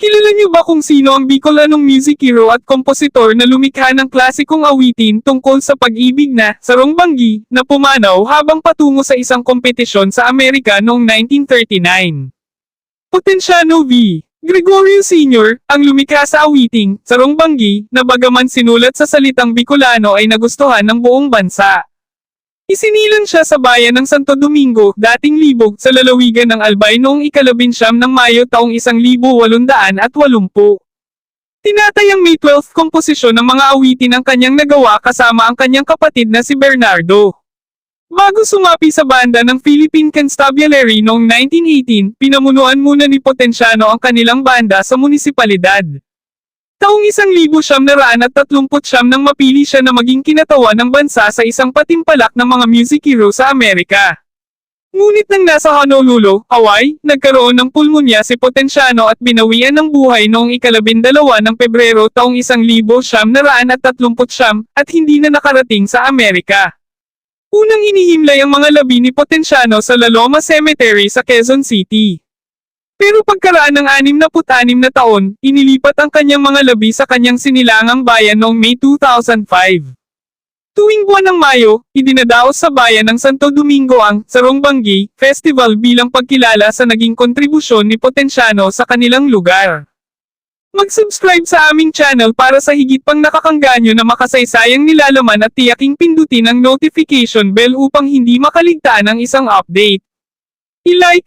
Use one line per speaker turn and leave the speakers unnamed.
Kilala niyo ba kung sino ang Bicolanong music hero at kompositor na lumikha ng klasikong awitin tungkol sa pag-ibig na Sarong Banggi na pumanaw habang patungo sa isang kompetisyon sa Amerika noong 1939? Potensiano V. Gregorio Sr., ang lumikha sa awiting, Sarong Banggi, na bagaman sinulat sa salitang Bicolano ay nagustuhan ng buong bansa. Isinilang siya sa bayan ng Santo Domingo, dating libog, sa lalawigan ng Albay noong ikalabinsyam ng Mayo taong 1880. Tinatayang may 12th komposisyon ng mga awitin ang kanyang nagawa kasama ang kanyang kapatid na si Bernardo. Bago sumapi sa banda ng Philippine Constabulary noong 1918, pinamunuan muna ni Potenciano ang kanilang banda sa munisipalidad. Taong isang libo siyam na raan at tatlumput siyam nang mapili siya na maging kinatawan ng bansa sa isang patimpalak ng mga music hero sa Amerika. Ngunit nang nasa Honolulu, Hawaii, nagkaroon ng pulmonya si Potenciano at binawian ng buhay noong ikalabindalawa ng Pebrero taong isang libo siyam na raan at hindi na nakarating sa Amerika. Unang inihimlay ang mga labi ni Potenciano sa La Loma Cemetery sa Quezon City. Pero pagkaraan ng 66 na taon, inilipat ang kanyang mga labi sa kanyang sinilangang bayan noong May 2005. Tuwing buwan ng Mayo, idinadaos sa bayan ng Santo Domingo ang Sarong Banggi Festival bilang pagkilala sa naging kontribusyon ni Potenciano sa kanilang lugar. Mag-subscribe sa aming channel para sa higit pang nakakangganyo na makasaysayang nilalaman at tiyaking pindutin ang notification bell upang hindi makaligtaan ang isang update. I-like,